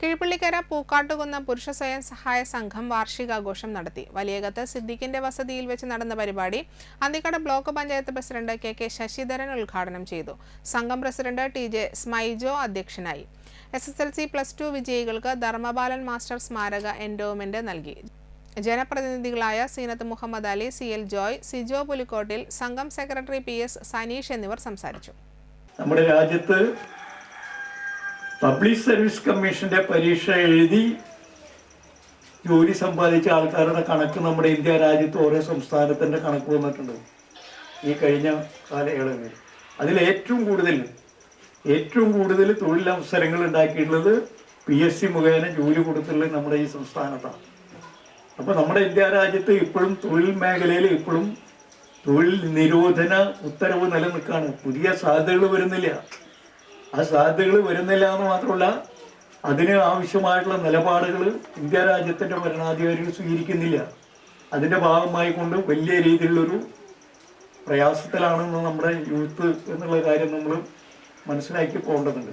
കിഴിപ്പള്ളിക്കര പൂക്കാട്ടുകുന്ന പുരുഷ സ്വയം സഹായ സംഘം വാർഷികാഘോഷം നടത്തി. വലിയകത്ത് സിദ്ദിഖിന്റെ വസതിയിൽ വെച്ച് നടന്ന പരിപാടി Anthikad block panchayat president K K Sasidharan ഉദ്ഘാടനം ചെയ്തു. സംഘം പ്രസിഡന്റ് ടി ജെ സ്മൈജോ അധ്യക്ഷനായി. S S L C plus two വിജയികൾക്ക് ധർമ്മപാലൻ മാസ്റ്റർ സ്മാരക എൻഡോമെന്റ് നൽകി. ജനപ്രതിനിധികളായ സീനത്ത് മുഹമ്മദ് അലി സി എൽ ജോയ് സിജോ പുലിക്കോട്ടിൽ സംഘം സെക്രട്ടറി പി എസ് സനീഷ് എന്നിവർ സംസാരിച്ചു. നമ്മുടെ രാജ്യത്ത് പബ്ലിക് സർവീസ് കമ്മീഷന്റെ പരീക്ഷ എഴുതി ജോലി സമ്പാദിച്ച ആൾക്കാരുടെ കണക്ക് നമ്മുടെ ഇന്ത്യ രാജ്യത്ത് ഓരോ സംസ്ഥാനത്തിന്റെ കണക്ക് വന്നിട്ടുണ്ട്. ഈ കഴിഞ്ഞ കാലയളവിൽ. അതിൽ ഏറ്റവും കൂടുതൽ ഏറ്റവും കൂടുതൽ തൊഴിലവസരങ്ങൾ ഉണ്ടാക്കിയിട്ടുള്ളത് പി എസ് സി മുഖേന ജോലി കൊടുത്തുള്ളത് നമ്മുടെ ഈ സംസ്ഥാനത്താണ്. അപ്പോൾ നമ്മുടെ ഇന്ത്യ രാജ്യത്ത് ഇപ്പോഴും തൊഴിൽ മേഖലയിൽ ഇപ്പോഴും തൊഴിൽ നിരോധന ഉത്തരവ് നിലനിൽക്കാണ്. പുതിയ സാധ്യതകൾ വരുന്നില്ല. ആ സാധ്യതകൾ വരുന്നില്ല എന്ന് മാത്രമല്ല അതിന് ആവശ്യമായിട്ടുള്ള നിലപാടുകൾ ഇന്ത്യ രാജ്യത്തിന്റെ ഭരണാധികാരികൾ സ്വീകരിക്കുന്നില്ല. അതിന്റെ ഭാഗമായി കൊണ്ട് വലിയ രീതിയിലുള്ളൊരു പ്രയാസത്തിലാണെന്ന് നമ്മുടെ യൂത്ത് എന്നുള്ള കാര്യം നമ്മൾ മനസ്സിലാക്കി പോകേണ്ടതുണ്ട്.